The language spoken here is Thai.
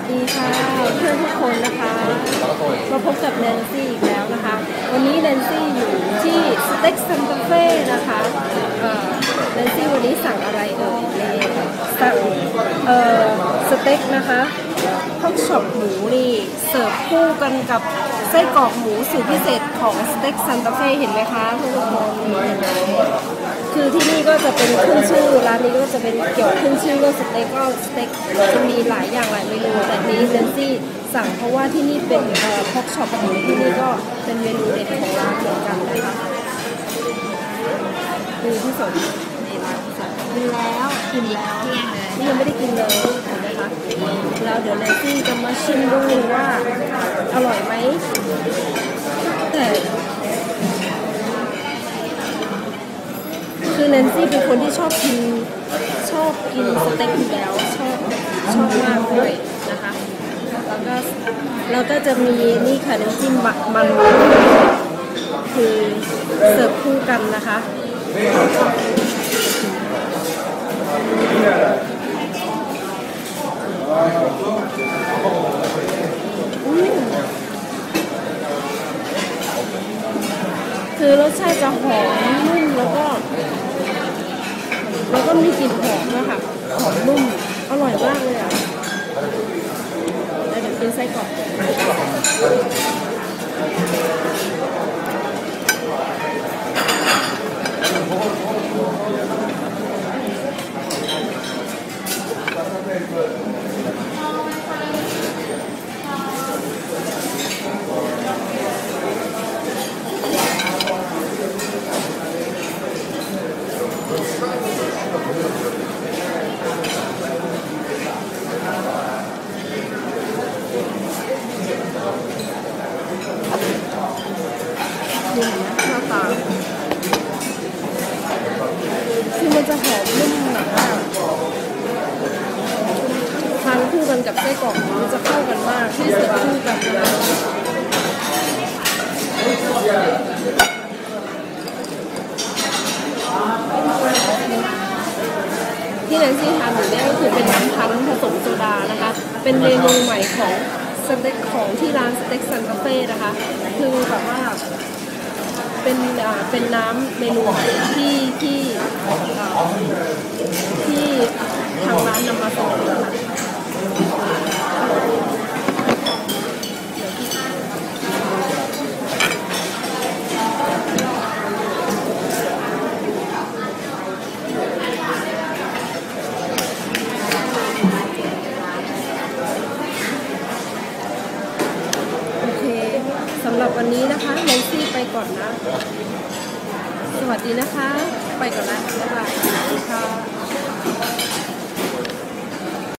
วัสดีค่ะเพื่อนทุกคนนะคะมาพบกับแนนซี่อีกแล้วนะคะ วันนี้แนนซี่อยู่ที่สเต็กซันตาเฟ่นะคะเอ่อแนนซี่วันนี้สั่งอะไรเอ่ยนี่สั่งเอ่อสเต็กนะคะพอกช็อปหมูนี่เสิร์ฟคู่กันกับ ไส้กรอกหมูสูตรพิเศษของสเต็กซันตาเฟ่เห็นไหมคะทุกคนเห็นไหมคือที่นี่ก็จะเป็นขึ้นชื่อร้านนี้ก็จะเป็นเกี่ยวขึ้นชื่อก็สเต็กก็สเต็กจะมีหลายอย่างหลายเมนูแต่นี้เจนซี่สั่งเพราะว่าที่นี่เป็นเอ่อพ็อกช็อปของที่นี่ก็เป็นเมนูเด็ดของร้านเหมือนกันนะคะดูที่สดนร้านที่สดกินแล้วกินแล้ว นี่ยังไม่ได้กินเลยนะคะแล้วเดี๋ยวแนนซี่จะมาชิมดูว่าอร่อยไหมแต่คือแนนซี่เป็นคนที่ชอบกินชอบกินสเต็กอยู่แล้วชอบชอบมากด้วยนะคะแล้วก็แล้วก็จะมีนี่ค่ะน้ำจิ้มมันคือเสิร์ฟคู่กันนะคะ คือรสชาติจะหอมนุ่มแล้วก็ แล้วก็มีกลิ่นหอมนะคะหอมนุ่มอร่อยมากเลยอะแล้วเดี๋ยวกินไส้กรอกนะหน้าตา คือมันจะหอมนุ่มหนักมากทานคู่กันกับไส้กรอกมันจะเข้ากันมากที่เสิร์ฟคู่กันนะ ที่แนนซี่ทานอยู่เนี่ยก็คือเป็นน้ำพันผสมโซดานะคะ เป็นเมนูใหม่ของสเต็กของที่ร้านสเต็กซันคาเฟ่นะคะ คือแบบว่าเป็นอ่าเป็นน้ำเมนูที่ที่อ่ที่ทางร้านนำมาเสนอ สำหรับวันนี้นะคะแนนซี่ไปก่อนนะ สวัสดีนะคะ ไปก่อนนะบ๊ายบายสวัค่ะ